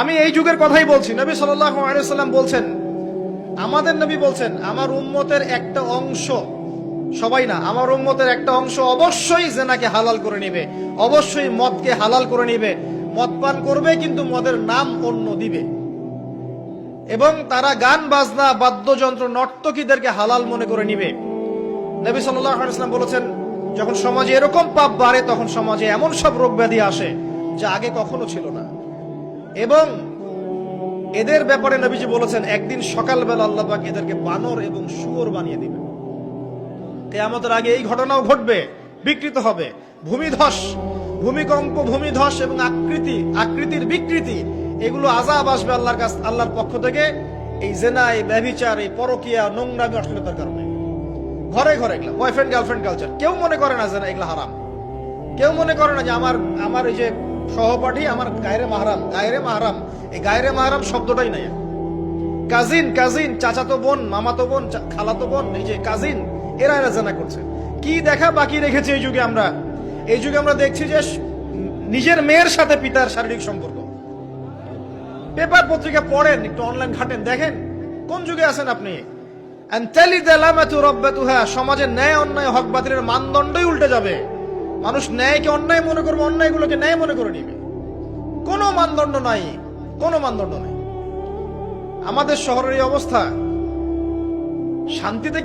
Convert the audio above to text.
আমি এই যুগের কথাই বলছি। নবী সাল্লাম বলছেন, আমাদের নবী বলছেন, আমার উম্মতের একটা অংশ, সবাই না, আমার উম্মতের একটা অংশ অবশ্যই জেনাকে হালাল করে নিবে, অবশ্যই মদকে হালাল করে নিবে, মদ পান করবে কিন্তু মদের নাম অন্য দিবে। এবং তারা গান, বাজনা, বাদ্যযন্ত্র, নর্তকীদেরকে হালাল মনে করে নিবে। নবী সাল্লাম বলেছেন, যখন সমাজে এরকম পাপ বাড়ে, তখন সমাজে এমন সব রোগ ব্যাধি আসে, যা আগে কখনো ছিল না। এবং এদের ব্যাপারে নবীজি বলেছেন, একদিন সকালবেলা আল্লাহ পাক এদেরকে বানর এবং শুয়োর বানিয়ে দিবে কেয়ামতের আগে এই ঘটনাও ঘটবে, বিকৃত হবে। ভূমিধস, ভূমিকম্প, ভূমিধস এবং আকৃতি, আকৃতির বিকৃতি, এগুলো আজাব আসবে আল্লাহর কাছ, আল্লাহর পক্ষ থেকে। এই জেনা, এই ব্যভিচার, এই পরকিয়া, নোংরামি, অশ্লীলতার কারণে। ঘরে ঘরে এগুলো বয়ফ্রেন্ড গার্লফ্রেন্ড কালচার কেউ মনে করে না যে এগুলো হারাম। কেউ মনে করে না যে আমার আমার এই যে সহপাঠী আমার গায়রে মাহারাম গায়রে মাহারাম। এই গায়রে মাহারাম শব্দটাই নাই। কাজিন কাজিন, চাচাতো বোন, মামাতো বোন খালাতো বোন, এই যে কাজিন, এরা এরা জানা করছে। কি দেখা বাকি রেখেছে এই যুগে আমরা? এই যুগে আমরা দেখছি যে নিজের মেয়ের সাথে পিতার শারীরিক সম্পর্ক। পেপার পত্রিকা পড়েন, একটু অনলাইন ঘাটেন, দেখেন, কোন যুগে আছেন আপনি? আনতালি দালামাতু রাব্বাতুহা, সমাজে ন্যায় অন্যায় হক বাতিলের মানদণ্ডই উল্টে যাবে। মানুষ ন্যায়কে অন্যায় মনে করবে, অন্যায়গুলোকে ন্যায় মনে করে নিবে। কোনো মানদণ্ড নাই, কোনো মানদণ্ড নাই। আমাদের শহরের এই অবস্থা, শান্তিতে